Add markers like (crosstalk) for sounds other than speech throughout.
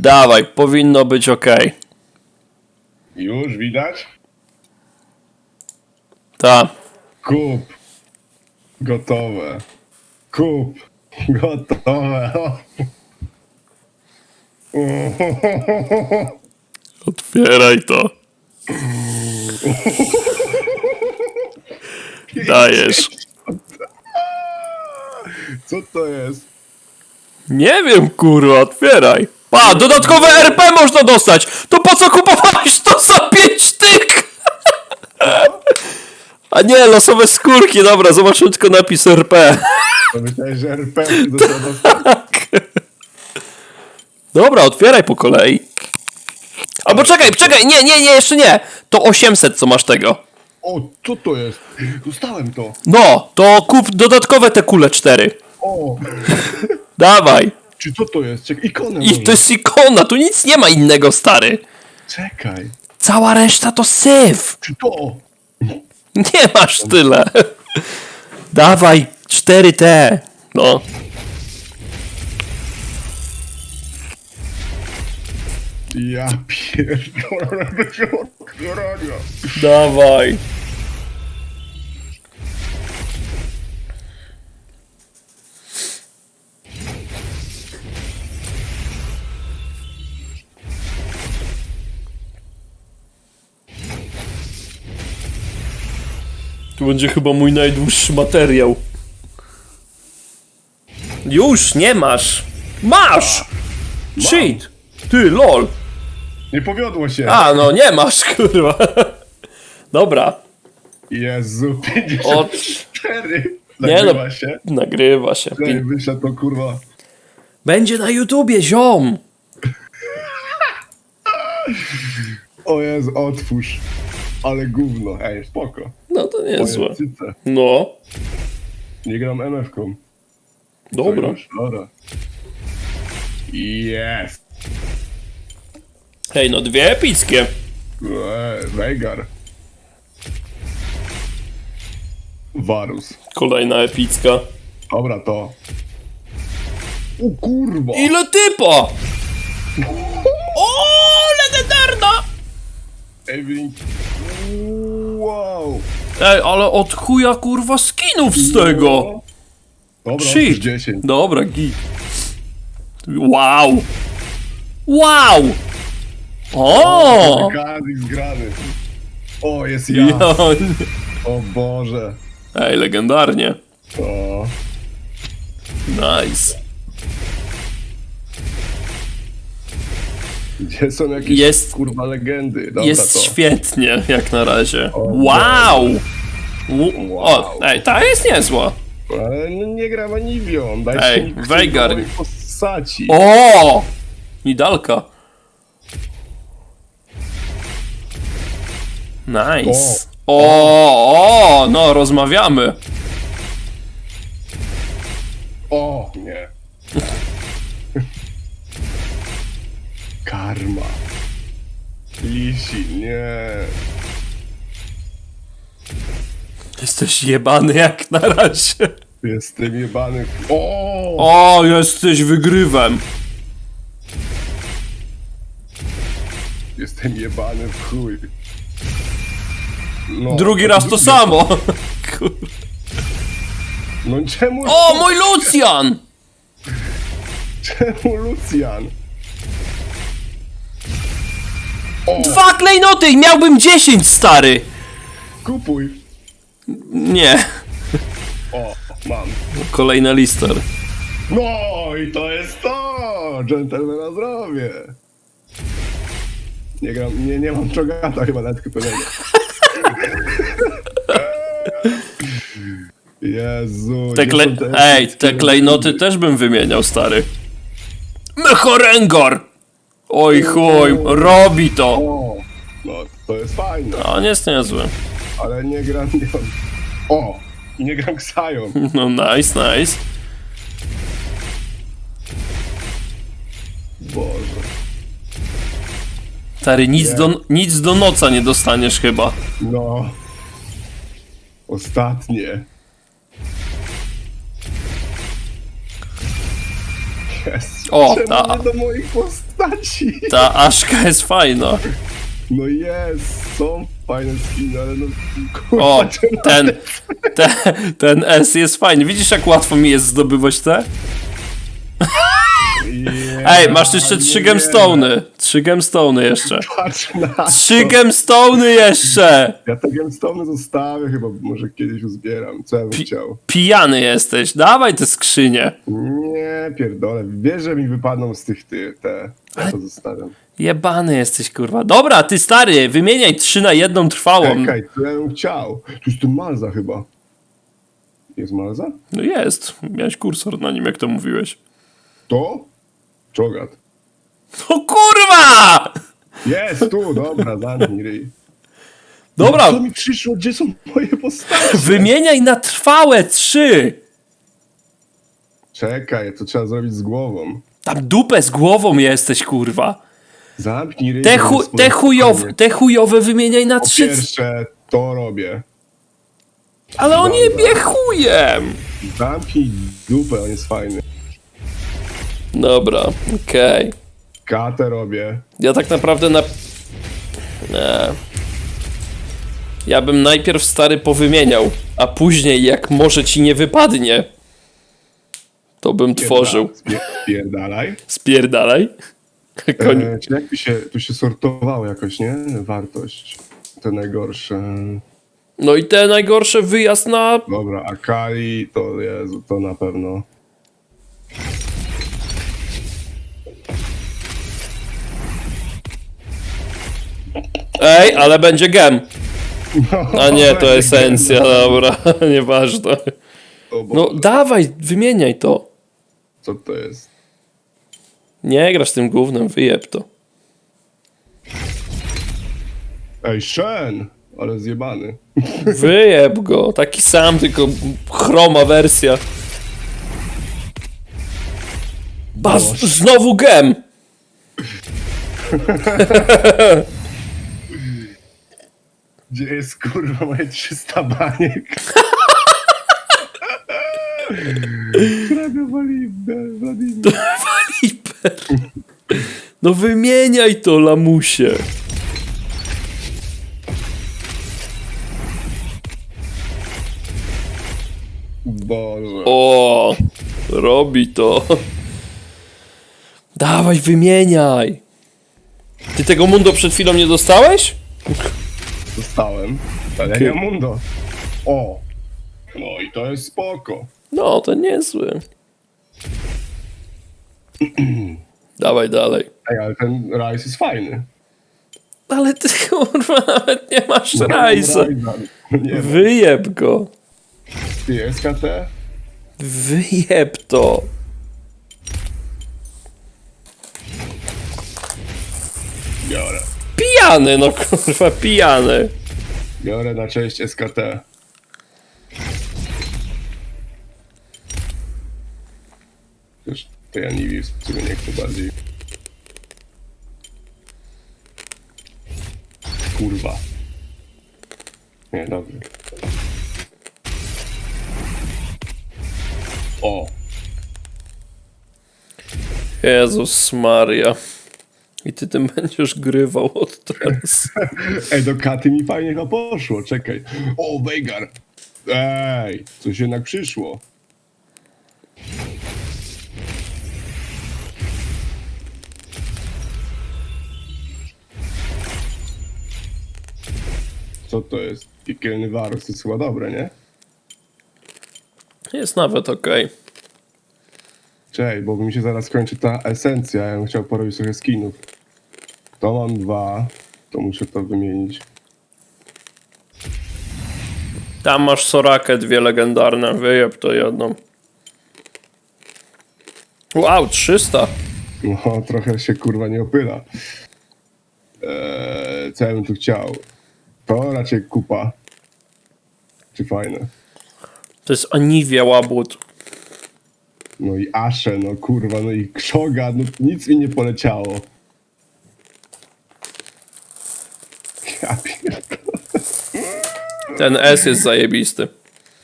Dawaj, powinno być ok. Już widać? Ta. Kup. Gotowe. Kup. Gotowe. Otwieraj to. Dajesz. Co to jest? Nie wiem, kurwa, otwieraj. Pa, dodatkowe RP można dostać. To po co kupowałeś to za 5 sztyk? (laughs) A nie, losowe skórki, dobra, zobaczymy tylko napis RP. To myślałeś, że RPG do tego dostać? Dobra, otwieraj po kolei. Albo czekaj, czekaj, nie, nie, nie, jeszcze nie. To 800, co masz tego. O, co to jest? Dostałem to. No, to kup dodatkowe te kule 4. O, Dawaj. Czy co to jest? Czekaj, ikonę I może. to jest ikona, tu nic nie ma innego, stary. Czekaj. Cała reszta to syf. Czy to? Nie masz tyle. Dawaj, 4T. No. Ja pierdolę. Dawaj. Tu będzie chyba mój najdłuższy materiał. Już, nie masz. Masz! Cheat! Ty, lol. Nie powiodło się. A, no nie masz, (laughs) kurwa. Dobra. Jezu, O, 54. Nie Nagrywa no. się. nagrywa się. Wyślę to kurwa. Będzie na YouTubie, ziom. (laughs) O Jezu, otwórz. Ale gówno. Ej, spoko. No to niezłe. Moje cyce. No, Nie gram MF-ką. dobra. Już, Dobra. Jest. Hej, no dwie epickie. Eee, Veigar. Varus. Kolejna epicka. Dobra, to. O kurwa. Ile typa? (laughs) O, legendarna! Evelyn. Wow. Ej, ale od chuja kurwa skinów z tego. Dobra, Shit. już 10. Dobra, git. Wow. Wow. O! Zgrany. O, jest ja. Ja. O Boże. Ej, legendarnie. O. Nice. Gdzie są jakieś Jest- kurwa legendy? Dobra, Jest to. świetnie, jak na razie. O, Wow! Wow. O, ej, ta jest niezła. Ale no nie gram Aniwią. Dajcie Ej, postaci. O! Nidalka. Nice. O, o, no rozmawiamy. O, nie. Karma. Lisi, nie. Jesteś jebany jak na razie. Jestem jebany. O! O, jesteś wygrywem. Jestem jebany w chuj. No, Drugi raz to samo. Kur- No czemu, O, mój Lucian! (laughs) czemu Lucian? Dwa klejnoty i miałbym 10, stary. kupuj. Nie. O, mam. Kolejny lister. No i to jest to! Dżentelmena zdrowie! Nie gram, nie, nie mam czogata chyba nawet kupionego. (laughs) Jezu. Te gdzie kle... są Ej, te klejnoty też bym wymieniał, stary. Mechorengor! Oj chuj, robi to. O, no to jest fajne, On jest niezły. ale nie gram... Mam... O! I nie gram Ksają. (laughs) No nice, nice. Boże. Stary, nic do, nic do noca nie dostaniesz chyba. No. Ostatnie. Jezu. O, Czemu ta, nie do moich postaci? ta Aszka jest fajna. No jest, są fajne skiny, ale no kurwa, O, czemu- ten, ten, ten S jest fajny. Widzisz, jak łatwo mi jest zdobywać te? (laughs) Ej, masz jeszcze trzy gemstone'y. Trzy gemstone'y jeszcze. (laughs) Patrz na Trzy to. gemstone'y jeszcze! Ja te gemstone'y zostawię chyba, może kiedyś uzbieram, co ja bym chciał. Pijany jesteś. Dawaj te skrzynie. Nie, pierdolę, wiesz, że mi wypadną z tych ty, te, ja to zostawiam. Jebany jesteś, kurwa. Dobra, ty stary, wymieniaj trzy na jedną trwałą. Czekaj, to ja bym chciał. Tu jest tu Malza chyba. Jest Malza? No jest. Miałeś kursor na nim, jak to mówiłeś. To? Czogat. No kurwa! Jest tu, dobra, zamknij ryj. Dobra, Co mi przyszło? Gdzie są moje postacie? wymieniaj na trwałe trzy. Czekaj, to trzeba zrobić z głową. Tam dupę z głową jesteś, kurwa. Zamknij ryj. Te, chu- te, chujowe, te chujowe wymieniaj na Po trzy. pierwsze, to robię. Ale on Dobra. jebie chujem. Zamknij dupę, on jest fajny. Dobra, okej. Katę robię. Ja tak naprawdę na... Nie. Ja bym najpierw stary powymieniał, a później jak może ci nie wypadnie, to bym tworzył. Spie- Spierdalaj. Spierdalaj. Koń... E, czy jak tu się, tu się sortowało jakoś, nie? Wartość. Te najgorsze. No i te najgorsze wyjazd na... Dobra, Akali to Jezu, to na pewno. Ej, ale będzie gem. A nie, to esencja, dobra, (laughs) nieważne. No dawaj, wymieniaj to. Co to jest? Nie grasz tym głównym, wyjeb to. Ej, Shen! Ale zjebany. (laughs) Wyjeb go, taki sam, tylko chroma wersja. Ba, z- znowu gem! (laughs) Gdzie jest kurwa moje 300 baniek? Hrabia. Wladimir. Hiper. No wymieniaj to, lamusie. Boże. O, robi to. Dawaj, wymieniaj. Ty tego mundo przed chwilą nie dostałeś? Dostałem. Mam mundo. O! No i to jest spoko. No, to niezły. (clears throat) Dawaj dalej. Ej, ale ten rajs jest fajny. Ale ty (laughs) kurwa nawet nie masz rajsa. Rajsa. Nie. (laughs) Wyjeb go. Ty, SKT? Wyjeb to. Biorę. Pijany, no kurwa, pijany. Biorę na cześć SKT. Też to ja nie wiem, w sumie nie chcę bardziej. Kurwa. Nie, dobrze. O! Jezus Maria. I ty tym będziesz grywał od teraz. (laughs) Ej, do katy mi fajnie to poszło, czekaj. O, Veigar! Ej, coś jednak przyszło. Co to jest? Piekielny Varus, to jest chyba dobre, nie? Jest nawet okej. Czekaj, bo mi się zaraz skończy ta esencja, ja bym chciał porobić trochę skinów. To mam dwa, to muszę to wymienić. Tam masz Sorakę, dwie legendarne. Wyjeb to jedną. Wow, 300. No, trochę się kurwa nie opyla. Eee, co ja bym tu chciał? To raczej kupa. Czy fajne? To jest Aniwia Łabut. No i Asze, no kurwa, no i Krzoga, no nic mi nie poleciało. Ja pierdolę. Ten S jest zajebisty.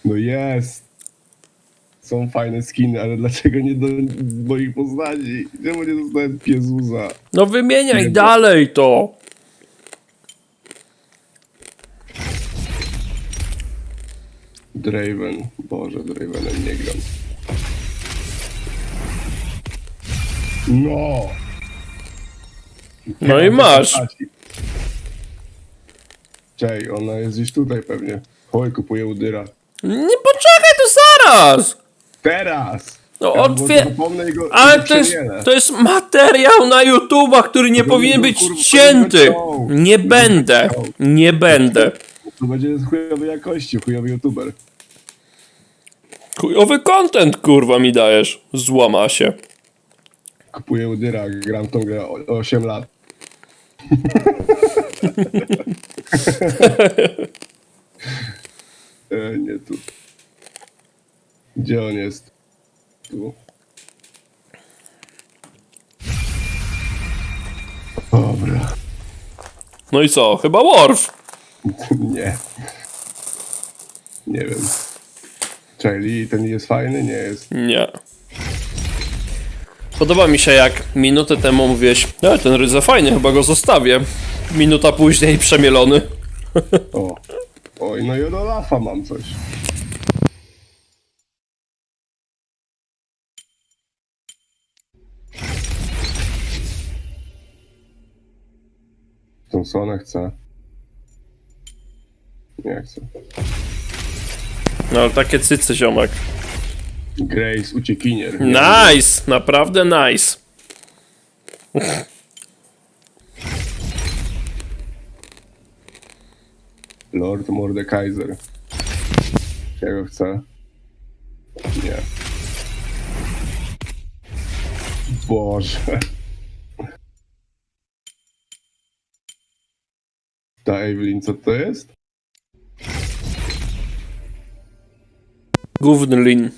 No jest. są fajne skiny, ale dlaczego nie do moich postaci? Czemu nie dostałem Piezuza? No wymieniaj Nie, bo- dalej to. Draven. Boże, Dravenem nie gram. No! No i masz. Czej, ona jest gdzieś tutaj pewnie. Oj, kupuję Udyra. Nie poczekaj tu zaraz. Teraz! No Ja zapomnę i go- Ale to jest, przewielę. to jest materiał na YouTubach, który nie powinien być kurwa, cięty. ciął. Nie będę. Nie będę. To będzie z chujowej jakości, chujowy youtuber. Chujowy content, kurwa, mi dajesz. Złama się. Kupuję Udyra, gram w tą grę o- 8 lat. (laughs) e, nie tu. Gdzie on jest? Tu. Dobra. No i co? Chyba Worf. (laughs) nie. Nie wiem. Czyli ten jest fajny? Nie jest. Nie. Podoba mi się jak minutę temu mówiłeś, e, ten rydza fajny, chyba go zostawię. Minuta później przemielony. O. Oj, no i od Olafa mam coś. Thompsona chcę. Nie chcę. No ale takie cycy, ziomek. Grace, uciekinier. Nie. Nice! Naprawdę nice. Lord Mordekaiser. Czego chcę? Nie. Boże. Ta Evelyn, co to jest? Gówny lin.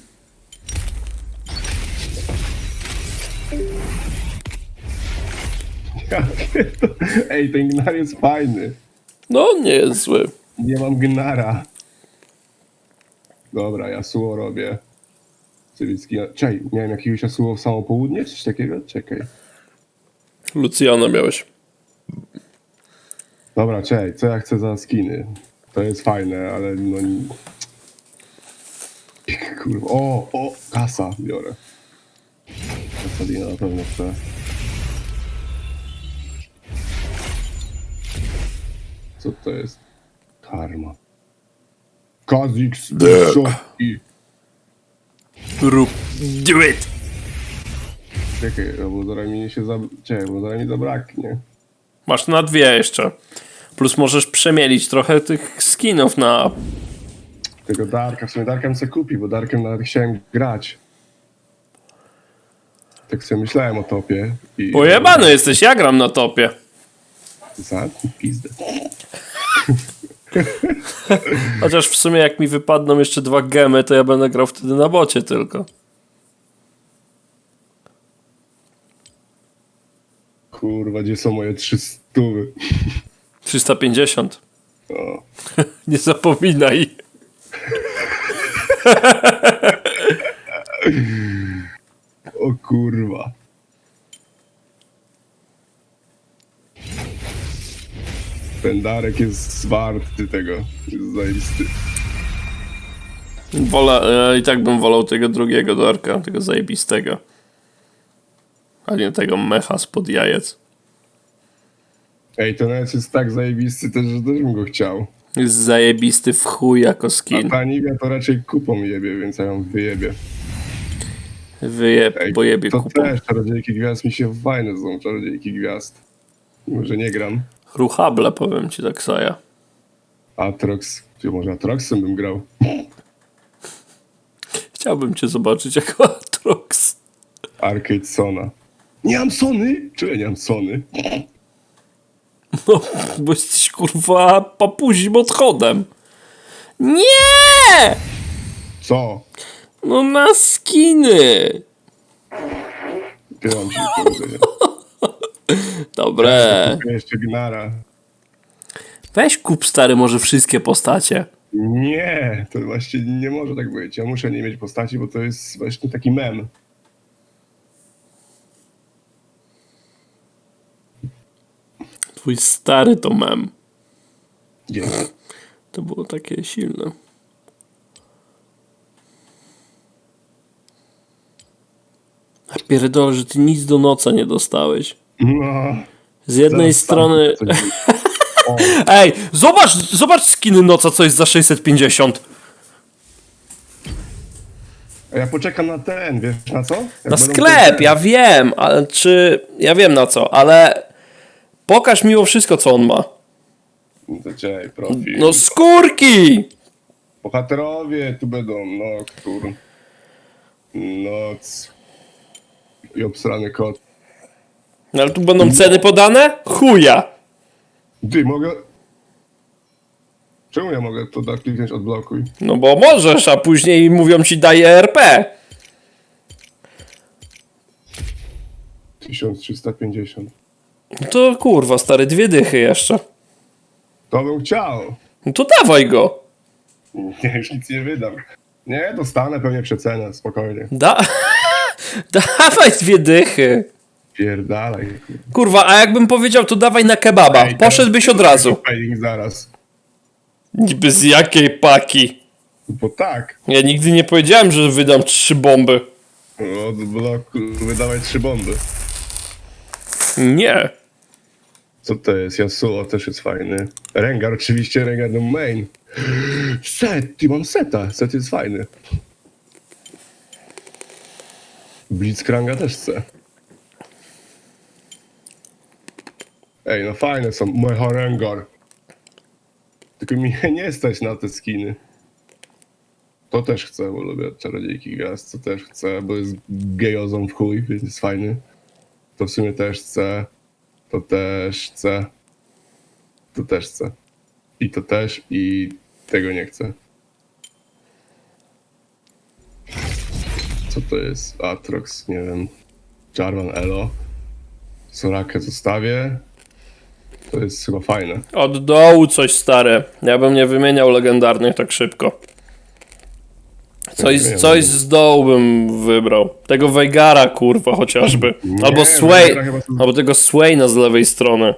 (laughs) Ej, ten gnar jest fajny. No, nie jest zły. Nie mam gnara. Dobra, Yasuo robię. Cywicki... Czekaj, miałem jakiegoś Yasuo w samo południe, czy coś takiego? Czekaj. Lucjana miałeś. Dobra, czekaj, co ja chcę za skiny? To jest fajne, ale no... Kurwa, o, o, kasa biorę. Kasadina na pewno chcę. Co to jest? Karma. Kazix Szopki. Rób. Do it! Czekaj, no bo zaraz mi się zab... Czekaj, bo zaraz mi zabraknie. Masz na dwie jeszcze. Plus możesz przemielić trochę tych skinów na... Tego Darka, w sumie Darkiem sobie kupi, bo Darkiem nawet chciałem grać. Tak sobie myślałem o topie i... Pojebany jesteś, ja gram na topie. Za pizdę. (laughs) (laughs) Chociaż w sumie jak mi wypadną jeszcze dwa gemy, to ja będę grał wtedy na bocie tylko. Kurwa, gdzie są moje 300? 350. O. (laughs) Nie zapominaj. o kurwa. Ten Darek jest warty tego. Jest zajisty. Wolę, e, I tak bym wolał tego drugiego Darka, tego zajebistego. A nie tego mecha spod jajec. Ej, ten Nec jest tak zajebisty też, że też bym go chciał. Jest zajebisty w chuj jako A skin. ta Nivea to raczej kupą jebie, więc ja ją wyjebię. Wyjeb, Ej, bo jebie to kupą. też Czarodziejki Gwiazd mi się fajne są, Czarodziejki Gwiazd. Mimo, że nie gram. Ruchable, powiem ci tak, Saja. Atrox, czy może Atroxem bym grał? Chciałbym cię zobaczyć jako (laughs) Atrox. Arcade Sona. Nie mam Sony? Czy ja nie mam Sony? No, bo jesteś kurwa papuzim odchodem. Nie! Co? No na skiny. Do powiedzenia. (laughs) Dobre. Jeszcze Gnara. Weź kup stary może wszystkie postacie. Nie, to właśnie nie może tak być. Ja muszę nie mieć postaci, bo to jest właśnie taki mem. Twój stary to mem. Dzięki. To było takie silne. A pierdolę, że ty nic do noca nie dostałeś. No. Z jednej zaraz strony... tam coś- O, (laughs) Ej, zobacz, zobacz skiny noca, co jest za 650. a ja poczekam na ten, wiesz na co? Jak Na będą sklep, te- ja wiem, ale czy... Ja wiem na co, ale... Pokaż mimo wszystko, co on ma. To czekaj, profil. No skórki! Bohaterowie tu będą, no, który. Noc. I obsrany kot. No, Ale tu będą ceny podane? Chuja! Ty, mogę... Czemu ja mogę to da kliknąć odblokuj? No bo możesz, a później mówią ci daje RP. 1350. No to kurwa, stary, dwie dychy jeszcze. To bym chciał. No to dawaj go. Nie, już nic nie wydam. Nie, dostanę pewnie przecenę, spokojnie. Da... (laughs) dawaj dwie dychy. Pierdalaj. Kurwa, a jakbym powiedział, to dawaj na kebaba. Ej, Poszedłbyś od razu. Zaraz. Niby z jakiej paki? Bo tak. Ja nigdy nie powiedziałem, że wydam trzy bomby. Od bloku wydawaj trzy bomby. Nie. Co to jest? Yasuo też jest fajny. Rengar oczywiście, Rengar no main. Set, ty mam seta. Set jest fajny. Blitzkranga też chcę. Ej, no fajne są. Moja Rengar. Tylko mi (laughs) nie stać na te skiny. To też chcę, bo lubię czarodziejki gwiazd. To też chcę, bo jest gejozą w chuj, więc jest fajny. To w sumie też chcę. To też chcę. To też chcę. I to też, i tego nie chcę. Co to jest? Atrox, nie wiem. Jarvan Elo. Sorakę zostawię. To jest chyba fajne. Od dołu coś stare. Ja bym nie wymieniał legendarnych tak szybko. Coś, Nie wiem. coś z dołu bym wybrał. Tego Weigara, kurwa, chociażby. Albo Sway. Chyba to- Albo tego Swaina z lewej strony.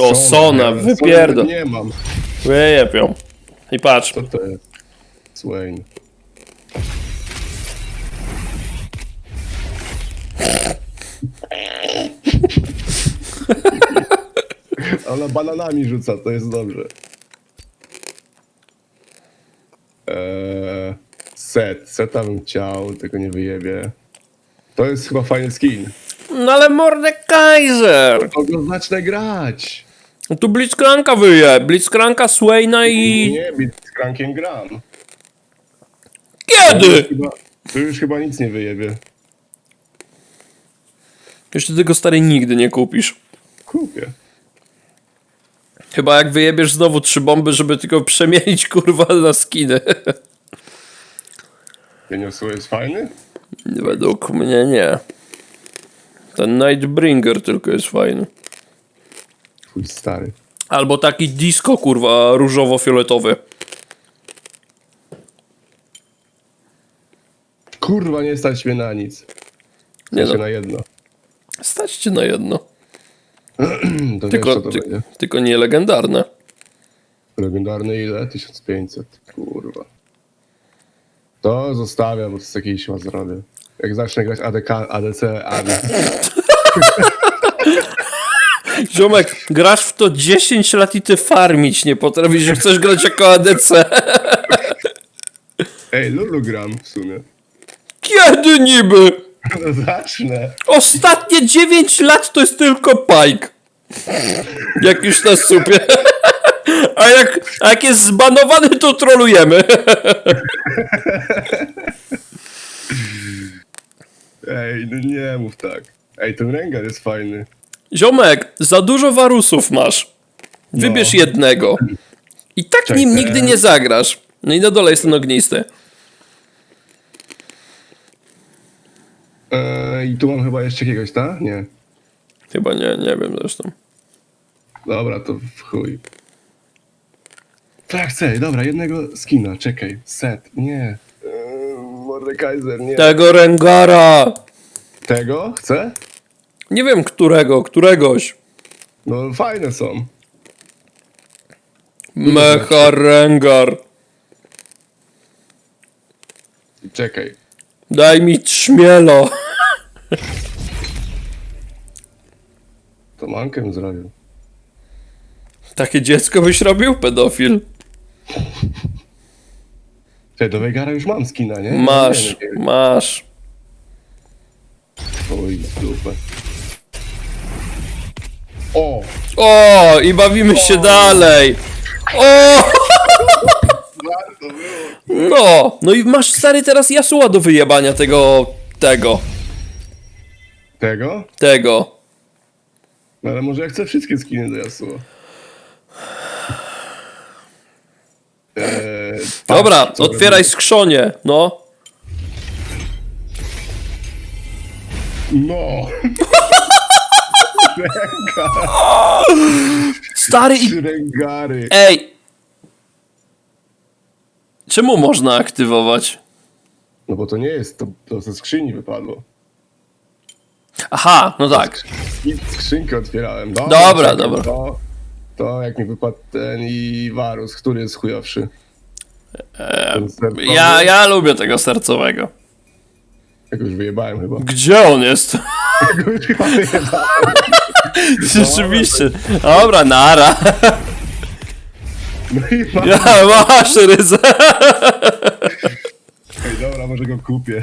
O, Sona, Sona wypierdol. Nie mam. Wyjepią. I patrz. Co to jest? Swain. Ona bananami rzuca, to jest dobrze. Eee, set. Seta bym chciał, tego nie wyjebie. To jest chyba fajny skin. No ale Mordekaiser. To go zacznę grać. No tu Blitzcranka wyje. Blitzcranka, Swaina i... Nie, z krankiem gram. Kiedy? Chyba, to już chyba nic nie wyjebie. Jeszcze tego stary nigdy nie kupisz. Kupię. Chyba jak wyjebiesz znowu trzy bomby, żeby tylko (laughs) przemienić kurwa na skiny. Pieniosło jest fajny? Według mnie nie. Ten Nightbringer tylko jest fajny. Twój stary. Albo taki disco kurwa różowo-fioletowy. Kurwa, nie stać mnie na nic. Nie Nie no, na jedno. stać cię na jedno. (clears throat) To Tylko, wiesz, ty, tylko nie legendarne. Legendarny ile? 1500. Kurwa. To zostawiam, bo jest jakiś ma zrobię. Jak zacznę grać ADK, ADC, AD. (laughs) Ziomek, grasz w to 10 lat i ty farmić nie potrafisz, że chcesz grać jako ADC. Ej, Lulu gram w sumie. Kiedy niby? No zacznę. Ostatnie 9 lat to jest tylko Pike. Jak już na supie. (laughs) A jak, a jak jest zbanowany, to trolujemy. (laughs) Ej, no nie mów tak. Ej, ten Rengar jest fajny. Ziomek, za dużo warusów masz. Wybierz No. jednego. I tak Czekaj. nim nigdy nie zagrasz. No i na dole jest ten ognisty. I tu mam chyba jeszcze jakiegoś, ta? Nie. Chyba nie, nie wiem zresztą. Dobra, to w chuj. Ja chcę, dobra, jednego skina, czekaj, set, nie. Eee, Mordekaiser, nie. Tego Rengara! Tego chcę? Nie wiem którego, któregoś. No fajne są. Mecha Rengar. Czekaj. Daj mi trzmielo. To mankę zrobił. Takie dziecko byś robił? Pedofil. Czekaj, do Vegara już mam skina, nie? Masz, Nie wiem, masz. Oj, dupę. O! O, i bawimy się dalej. O! Warto było. No, no i masz stary teraz Yasuo do wyjebania tego, tego, Tego? tego. No ale może ja chcę wszystkie skiny do Yasuo. Eee, Dobra, patrz, co otwieraj robię. skrzonie, no. No! (laughs) Stary i... Ej! Czemu można aktywować? No bo to nie jest, to, to ze skrzyni wypadło. Aha, no tak. Skrzynkę otwierałem. Dobra, czekaj, dobra. To, to jak mi wypadł ten i Varus, który jest chujowszy? Sercowy? Ja, ja lubię tego sercowego. Jak już wyjebałem chyba. Gdzie on jest? (laughs) Jak już chyba wyjebałem. (laughs) Rzeczywiście. Dobra, nara. No i. Ja, masz ryzę. Ej, dobra, może go kupię.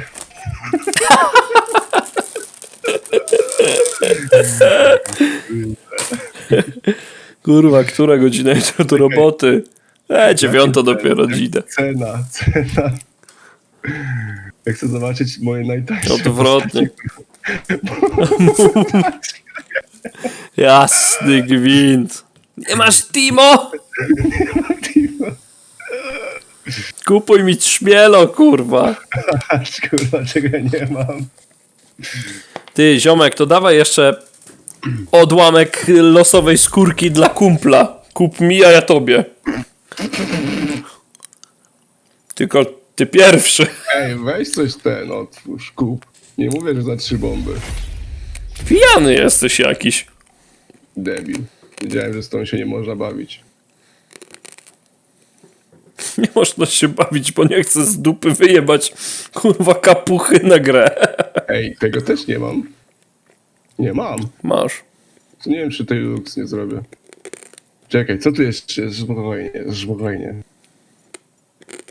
(laughs) Kurwa, która godzina idzie do roboty? E, dziewiąta dopiero dzida. Cena, cena. Ja chcę zobaczyć moje najtańsze. Odwrotnie. (laughs) Jasny gwint. Nie masz Timo? postacie. Kupuj mi trzmielo, kurwa. (laughs) Kurwa, czego ja nie mam. Ty, ziomek, to dawaj jeszcze odłamek losowej skórki dla kumpla. Kup mi, a ja tobie. Tylko ty pierwszy. Ej, weź coś ten, otwórz, kup. Nie mówię, że za trzy bomby. Pijany jesteś jakiś. Debil. Wiedziałem, że z tą się nie można bawić. Nie można się bawić, bo nie chcę z dupy wyjebać kurwa kapuchy na grę. Ej, tego też nie mam. Nie mam. Masz. Nie wiem, czy tej lux nie zrobię. Czekaj, co tu jeszcze jest? Spokojnie, spokojnie.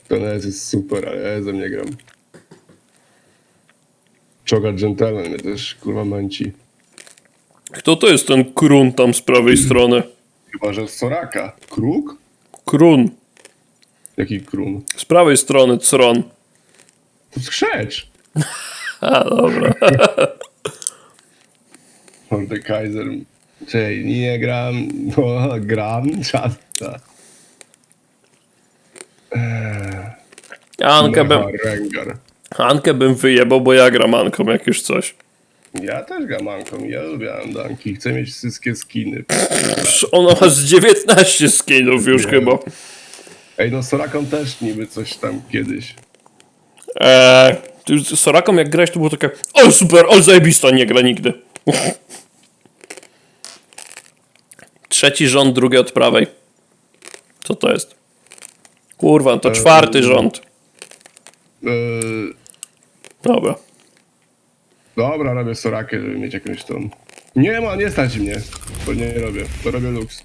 Ten Ez jest super, ale Ezem nie gram. Czoga Gentleman mnie też kurwa męci. Kto to jest ten krun tam z prawej (clears throat) strony? Chyba, że Soraka. Kruk? Krun. Jaki krun? Z prawej strony cron. To skrzecz! (laughs) A, dobra. (laughs) Mordekaiser. Czej, nie gram. No, gram. Czasta. Ankę bym, Rengar. Ankę bym wyjebał, bo ja gram Anką jak już coś. Ja też gram Anką. Ja lubię Andanki. Chcę mieć wszystkie skiny. Psz, Ona ma z 19 skinów już Nie. chyba. Ej, no Soraką też niby coś tam kiedyś. Eee, z Soraką jak grałeś to było takie o super, o zajebista, nie gra nigdy. Trzeci rząd, drugi od prawej. Co to jest? Kurwa, to czwarty rząd. Eee, Dobra. dobra, robię Sorakę, żeby mieć jakąś tą... Nie ma, nie stać mnie. To nie robię. To robię Lux.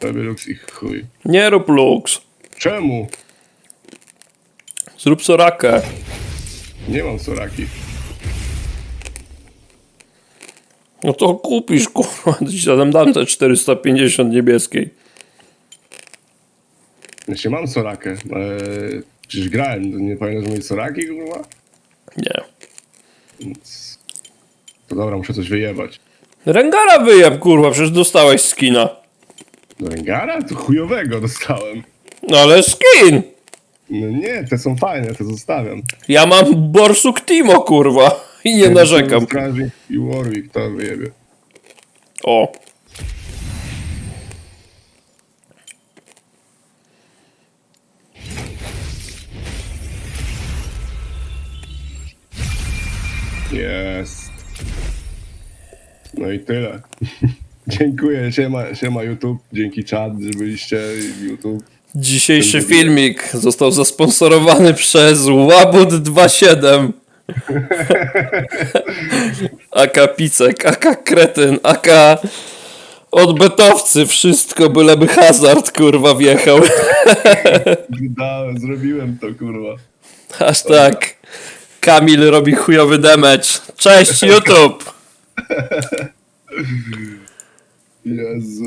Robię Lux i chuj. Nie rób Lux. Czemu? Zrób Sorakę. Nie mam Soraki. No to kupisz, kurwa. Zatem dam te 450 niebieskiej. Jeśli mam Sorakę, ale przecież grałem, to nie powinieneś mieć Soraki, kurwa? Nie. Więc... To dobra, muszę coś wyjebać. Rengara wyjeb, kurwa, przecież dostałeś skina. Rengara? To chujowego dostałem. No ale skin! No nie, te są fajne, te zostawiam. Ja mam Borsuk Timo, kurwa. I nie narzekam. I Warwick tam. O. Jest. No i tyle. (laughs) Dziękuję, siema, siema YouTube, dzięki czat, że byliście YouTube. Dzisiejszy filmik został zasponsorowany przez Łabut 27. (laughs) Aka Picek, Aka Kretyn, Aka odbetowcy, wszystko byleby hazard kurwa wjechał. (laughs) Dałem, zrobiłem to kurwa. Aż tak. Kamil robi chujowy damage. Cześć (laughs) YouTube! Jezu.